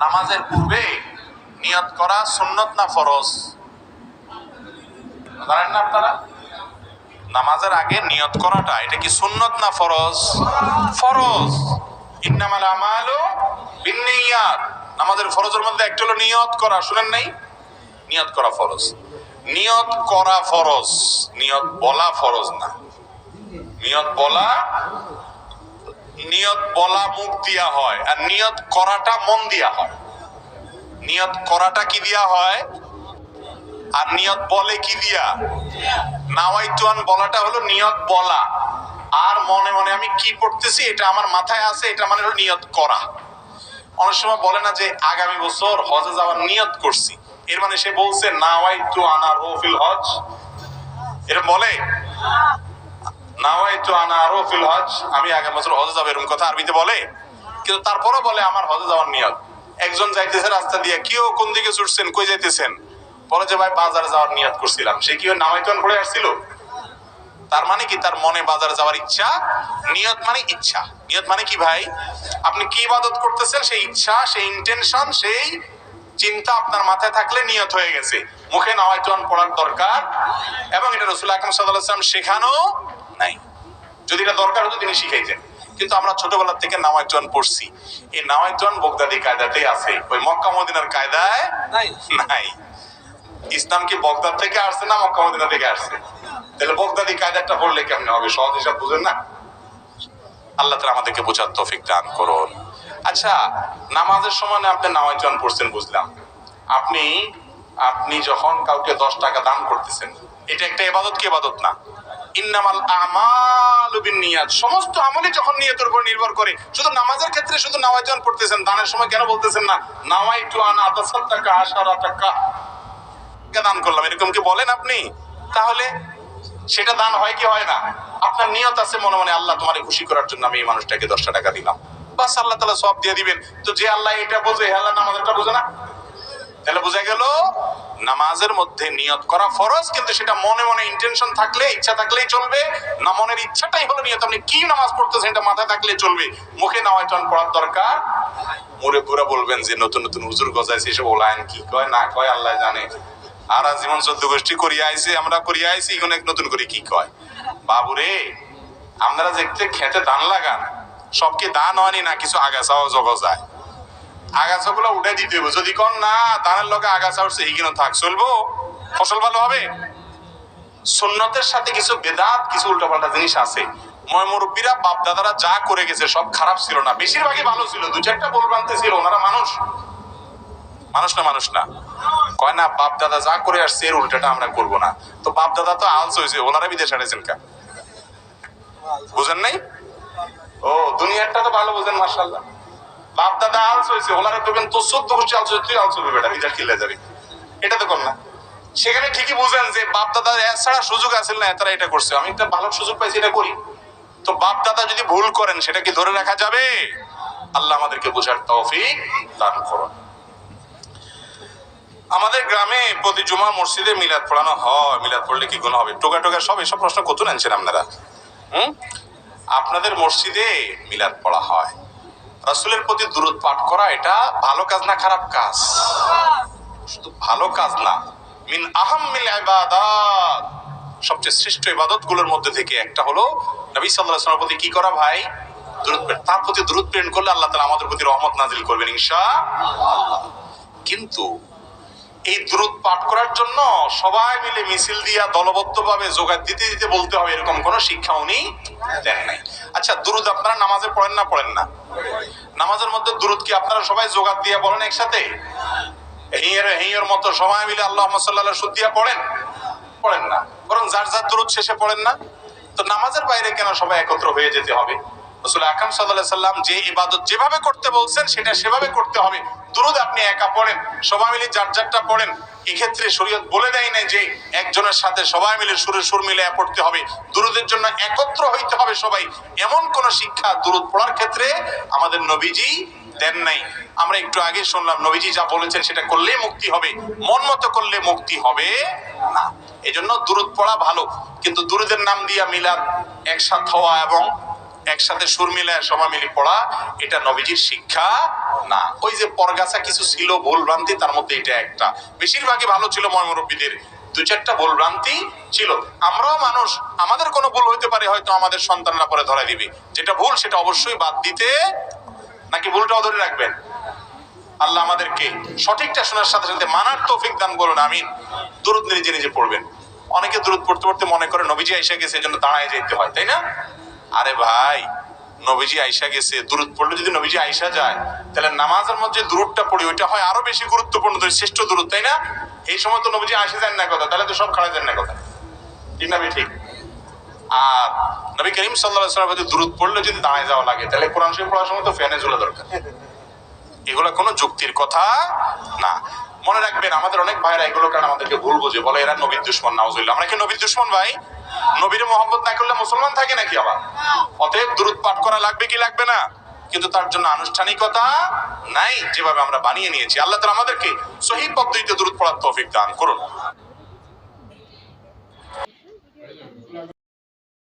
নামাজের পূর্বে নিয়ত করা সুন্নত না ফরজ? জানেন না আপনারা? নামাজের আগে নিয়ত করাটা, এটা কি সুন্নত না ফরজ? ফরজ। ইন্নামাল আমালু বিন্নিয়াত। নামাজের ফরজের মধ্যে একটা হলো নিয়ত করা, শুনেন নাই? নিয়ত করা ফরজ। নিয়ত করা ফরজ। নিয়ত বলা ফরজ না। নিয়ত বলা নিয়ত বলা মুখ দিয়া হয় আর নিয়ত করাটা মন দিয়া হয়। নিয়ত করাটা কি দিয়া হয়? আর নিয়ত বলে কি দিয়া? নাওয়াইতুয়ান বলাটা হলো নিয়ত বলা। আর মনে মনে আমি কি পড়তেছি, এটা আমার মাথায় আছে, এটা মানে হলো নিয়ত করা। অনেক সময় বলে না যে আগামী বছর হজে যাওয়ার নিয়ত করছি। এর মানে সে বলছে নাওয়াইতু আনা রফিল হজ। এরকম বলে? নাওয়াইতু আনা রফিল হজ। আমি আগামী বছর হজে এরকম কথা আরবিতে বলে। কিন্তু বলে আমার হজে যাওয়ার নিয়ত। একজন যাইতেছে রাস্তা দিয়ে কেউ কোন দিকে ছুটছেন? কই যাইতেছেন? বলে যে, ভাই যাওয়ার করছিলাম। সে কি পড়ে আসছিল? তার মানে কি? তার মনে বাজারে যাওয়ার ইচ্ছা? নিয়ত মানে ইচ্ছা। নিয়ত মানে কি, ভাই? আপনি কি ইবাদত করতেছেন? সেই ইচ্ছা, সেই ইন্টেনশন সেই চিন্তা আপনার মাথায় থাকলে নিয়ত হয়ে গেছে। মুখে নাওয়াইতন পড়ার দরকার। এবং এটা রসুল আকরম সাল্লাম শেখানো নাই। যদি এটা দরকার হতো তিনি শিখাইতেন। কিন্তু আমরা ছোটবেলা থেকে নাওয়াইতন পড়ছি। এই নাওয়াইতন বগদাদি কায়দাতেই আছে। ওই মক্কা মদিনার কায়দায় নাই। নাই। ইসলাম কি বগদাদ থেকে আসছে না মক্কা মদিনা থেকে আসছে? তাহলে বগদাদি কায়দাটা পড়লে কেমন হবে? সহজ হিসাব বুঝেন না? আল্লাহ তালা আমাদেরকে বোঝার তৌফিক দান করুন। আচ্ছা নামাজের সময় আপনি নামাজন পড়ছেন বুঝলাম। আপনি আপনি যখন কাউকে দশ টাকা দান করতেছেন এটা একটা এবাদত কি এবাদত না? ইন্নামাল আমালু বিন্নিয়াত। সমস্ত আমলই যখন নিয়তের উপর নির্ভর করে, শুধু নামাজের ক্ষেত্রে শুধু নামাজন পড়তেছেন, দানের সময় কেন বলতেছেন না নাওয়াইতু আনা আতাসাদ্দাকা আশারা টাকা টাকা দান করলাম? এরকম কি বলেন আপনি? তাহলে সেটা দান হয় কি হয় না? আপনার নিয়ত আছে মনে মনে, আল্লাহ তোমার খুশি করার জন্য আমি এই মানুষটাকে দশটা টাকা দিলাম। বাস আল্লাহ তালা সব দিয়ে দিবেন। তো যে আল্লাহ এটা বোঝে আল্লাহ নামাজটা বোঝে না? তাহলে বোঝা গেল নামাজের মধ্যে নিয়ত করা ফরজ, কিন্তু সেটা মনে মনে ইন্টেনশন থাকলে, ইচ্ছা থাকলেই চলবে। না, মনের ইচ্ছাটাই হলো নিয়ত। আপনি কি নামাজ পড়তেছেন, এটা মাথায় থাকলে চলবে। মুখে নামায়তন পড়ার দরকার? মুরে পুরা বলবেন যে, নতুন নতুন হুজুর গজাইছে, এসব ওলায়ন কি? কয়, না, কয়, আল্লাহ জানে। আর জীবন চোদ্দ গোষ্ঠী করিয়া আইছে, আমরা করিয়া আইছি এক নতুন করে কি কয়? বাবুরে, আপনারা দেখতে খেতে ধান লাগান, সবকে ধান হয়নি না, কিছু আগাছাও জগা যায় আগাছাগুলো উঠে দিতে হবে। যদি কোন না ধানের লগে আগাছা উঠছে এইখানে থাক, চলবো? ফসল ভালো হবে? সুন্নতের সাথে কিছু বেদাত, কিছু উল্টাপাল্টা জিনিস আছে। ময় মুরব্বীরা বাপ দাদারা যা করে গেছে, সব খারাপ ছিল না। বেশিরভাগই ভালো ছিল। দু চারটা বল বানতে ছিল। ওনারা মানুষ। মানুষ না মানুষ না। কয় না বাপ দাদা যা করে আসছে, এর উল্টাটা আমরা করব না। তো বাপ দাদা তো আলস হয়েছে, ওনারা বিদেশ হারিয়েছেন কা? বুঝেন নাই? ও, দুনিয়ারটা তো ভালো বুঝেন মার্শাল্লাহ বাপ দাদা আলস হয়েছে ওনারা দেখবেন তো চোদ্দ গোষ্ঠী আলস তুই আলস হবে বেটা বিদেশ কিনলে যাবি। এটা তো কম না সেখানে ঠিকই বুঝেন যে বাপ দাদা ছাড়া সুযোগ আছে না, তারা এটা করছে। আমি একটা ভালো সুযোগ পাইছি, এটা করি। তো বাপ দাদা যদি ভুল করেন, সেটা কি ধরে রাখা যাবে? আল্লাহ আমাদেরকে বোঝার তৌফিক দান করুন। আমাদের গ্রামে প্রতি জুমার মসজিদে মিলাদ পড়ানো হয়। মিলাদ পড়লে কি গুণ হবে? টোকা টোকা সব এসব প্রশ্ন কত আনছেন আপনারা? হুম? আপনাদের মসজিদে মিলাদ পড়া হয়। রাসূলের প্রতি দূরত পাঠ করা এটা ভালো কাজ না খারাপ কাজ? শুধু ভালো কাজ না। মিন আহাম্মিল ইবাদাত। সবচেয়ে শ্রেষ্ঠ ইবাদতগুলোর মধ্যে থেকে একটা হলো নবী সাল্লাল্লাহু আলাইহি প্রতি কি করা ভাই? দূরত তার প্রতি দূরত প্রেরণ করলে আল্লাহ তাআলা আমাদের প্রতি রহমত নাজিল করবেন ইনশাআল্লাহ। কিন্তু এই দ্রুত পাঠ করার জন্য সবাই মিলে মিছিল দিয়া দলবদ্ধ ভাবে যোগার দিতে দিতে বলতে হবে, এরকম কোন শিক্ষা উনি দেন নাই। আচ্ছা দুরুদ আপনারা নামাজে পড়েন না পড়েন না? নামাজের মধ্যে দুরুদ কি আপনারা সবাই জোগাড় দিয়া বলেন একসাথে? হিয়ের হিয়ের মতো সবাই মিলে আল্লাহ সাল্লাহ সুদ দিয়া পড়েন? পড়েন না। বরং যার যার দুরুদ শেষে পড়েন না। তো নামাজের বাইরে কেন সবাই একত্র হয়ে যেতে হবে? রসুল আকাম সাল্লাহ সাল্লাম যে ইবাদত যেভাবে করতে বলছেন, সেটা সেভাবে করতে হবে। দুরুদ আপনি একা পড়েন, সবাই মিলে যার যারটা পড়েন, এক্ষেত্রে শরীয়ত বলে দেয় না যে একজনের সাথে সবাই মিলে সুরে সুর মিলে পড়তে হবে। দুরুদের জন্য একত্র হইতে হবে সবাই। এমন কোন শিক্ষা দুরুদ পড়ার ক্ষেত্রে আমাদের নবীজি দেন নাই। আমরা একটু আগে শুনলাম, নবীজি যা বলেছেন সেটা করলে মুক্তি হবে, মন মতো করলে মুক্তি হবে না। এই জন্য দুরুদ পড়া ভালো। কিন্তু দুরুদের নাম দিয়া মিলাদ একসাথ হওয়া এবং একসাথে সুর মিলে সবা মিলি পড়া, এটা নবীজির শিক্ষা না। ওই যে পরগাছা কিছু ছিল, ভুল ভ্রান্তি, তার মধ্যে এটা একটা। বেশিরভাগই ভালো ছিল ময়মরব্বীদের দু চারটা ভুল ভ্রান্তি ছিল। আমরাও মানুষ, আমাদের কোনো ভুল হইতে পারে হয়তো আমাদের সন্তানরা পরে ধরা দিবে। যেটা ভুল, সেটা অবশ্যই বাদ দিতে, নাকি ভুলটাও ধরে রাখবেন? আল্লাহ আমাদেরকে সঠিকটা শোনার সাথে সাথে মানার তৌফিক দান করুন, আমিন। দূরত নিজে নিজে পড়বেন। অনেকে দূরত পড়তে পড়তে মনে করে, নবীজি আইসা গেছে, এজন্য দাঁড়ায় যেতে হয়, তাই না? আরে ভাই, নবীজি আইসা গেছে। দূরত পড়লে যদি নবীজি আইসা যায়, তাহলে নামাজের মধ্যে দূরতটা পড়ি, ওইটা হয় আরও বেশি গুরুত্বপূর্ণ শ্রেষ্ঠ দূরত তাই না? এই সময় তো নবীজি আইসা যান না কথা, তাহলে তো সব খাড়া যান না কথা। ঠিক না ঠিক। আর নবী করিম সাল্লাহ সাল্লাম যদি দূরত পড়লে যদি দাঁড়ায় যাওয়া লাগে, তাহলে কোরআন শরীফ পড়ার সময় তো ফ্যানে ঝুলা দরকার। এগুলো কোনো যুক্তির কথা না। মনে রাখবেন, আমাদের অনেক ভাইরা এগুলো কারণ আমাদেরকে ভুল বুঝে বলে, এরা নবীর দুশ্মন নাউজুল্লাহ আমরা কি নবীর দুশ্মন ভাই? নবীর মোহাম্মদ না করলে মুসলমান থাকে নাকি আবার? অতএব দূরত পাঠ করা লাগবে কি লাগবে না? কিন্তু তার জন্য আনুষ্ঠানিকতা নাই, যেভাবে আমরা বানিয়ে নিয়েছি। আল্লাহ তালা আমাদেরকে সহি পদ্ধতিতে দূরত পড়ার তৌফিক দান করুন।